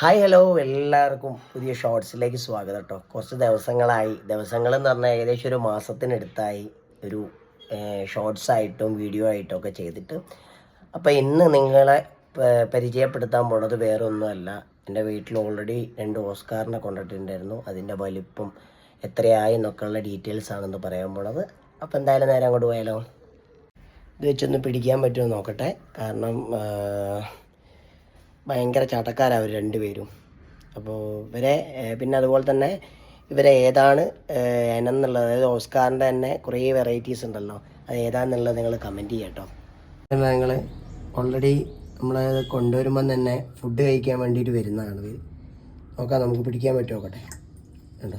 Hi hello എല്ലാവർക്കും പുതിയ ഷോർട്സിലേക്ക് സ്വാഗതം കേട്ടോ കുറച്ച് ദിവസങ്ങളായി. ദിവസങ്ങൾ എന്ന് പറഞ്ഞാൽ ഏകദേശം ഒരു മാസത്തിനടുത്തായി ഒരു ഷോർട്സ് ആയിട്ടും വീഡിയോ ആയിട്ടും ഒക്കെ ചെയ്തിട്ട്. അപ്പോൾ ഇന്ന് നിങ്ങളെ പരിചയപ്പെടുത്താൻ പോണത് വേറെ ഒന്നുമല്ല എന്റെ വീട്ടിൽ ഓൾറെഡി രണ്ട് ഓസ്കാറിനെ കൊണ്ടിട്ടുണ്ടായിരുന്നു. അതിന്റെ വലിപ്പം എത്രയായി എന്നൊക്കെയുള്ള ഡീറ്റെയിൽസ് ആണെന്ന് പറയാൻ പോണത്. അപ്പോൾ എന്തായാലും നേരെ അങ്ങോട്ട് പോയാലോ? ഇത് വെച്ചൊന്ന് പിടിക്കാൻ പറ്റുമോ നോക്കട്ടെ. കാരണം ഭയങ്കര ചാട്ടക്കാരാണ് അവർ രണ്ടുപേരും. അപ്പോൾ ഇവരെ പിന്നെ അതുപോലെ തന്നെ ഇവരെ ഏതാണ് എന്നുള്ളത് അതായത് ഓസ്കാറിന്റെ തന്നെ കുറേ വെറൈറ്റീസ് ഉണ്ടല്ലോ. അത് ഏതാണെന്നുള്ളത് നിങ്ങൾ കമന്റ് ചെയ്യട്ടോ ഞങ്ങൾ ഓൾറെഡി നമ്മൾ കൊണ്ടുവരുമ്പം തന്നെ ഫുഡ് കഴിക്കാൻ വേണ്ടിയിട്ട് വരുന്നതാണ് ഇത്. നോക്കാം നമുക്ക് പിടിക്കാൻ പറ്റുമോ? നോക്കട്ടെ. കണ്ടോ?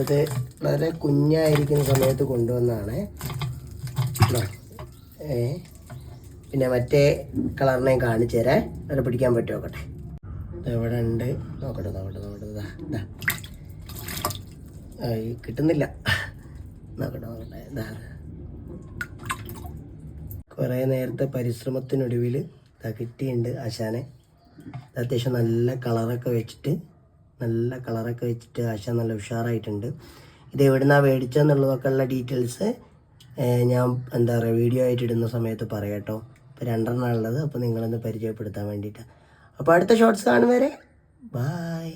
അത് വളരെ കുഞ്ഞായിരിക്കുന്ന സമയത്ത് കൊണ്ടുവന്നതാണ്. ഏ പിന്നെ മറ്റേ കളറിനെ കാണിച്ചു തരാം അത് പിടിക്കാൻ പറ്റുമോ നോക്കട്ടെ ഇത് എവിടെ ഉണ്ട്. നോക്കട്ടെ നോക്കട്ടെ നോക്കട്ടെ. ഇതാ കിട്ടുന്നില്ല. നോക്കട്ടെ നോക്കട്ടെ. ഇതാ കുറേ നേരത്തെ പരിശ്രമത്തിനൊടുവിൽ ഇതാ കിട്ടിയുണ്ട് ആശാനെ. അത്യാവശ്യം നല്ല കളറൊക്കെ വെച്ചിട്ട് നല്ല കളറൊക്കെ വെച്ചിട്ട് ആശാൻ നല്ല ഉഷാറായിട്ടുണ്ട്. ഇത് എവിടുന്നാണ് മേടിച്ചതെന്നുള്ളതൊക്കെ ഉള്ള ഡീറ്റെയിൽസ് ഞാൻ എന്താ പറയുക വീഡിയോ ആയിട്ട് ഇടുന്ന സമയത്ത് പറയാം കേട്ടോ ഇപ്പോൾ രണ്ടെണ്ണം അപ്പോൾ നിങ്ങളൊന്ന് പരിചയപ്പെടുത്താൻ വേണ്ടിയിട്ടാണ് അപ്പോൾ അടുത്ത ഷോർട്സ് കാണും വരെ. ബായ്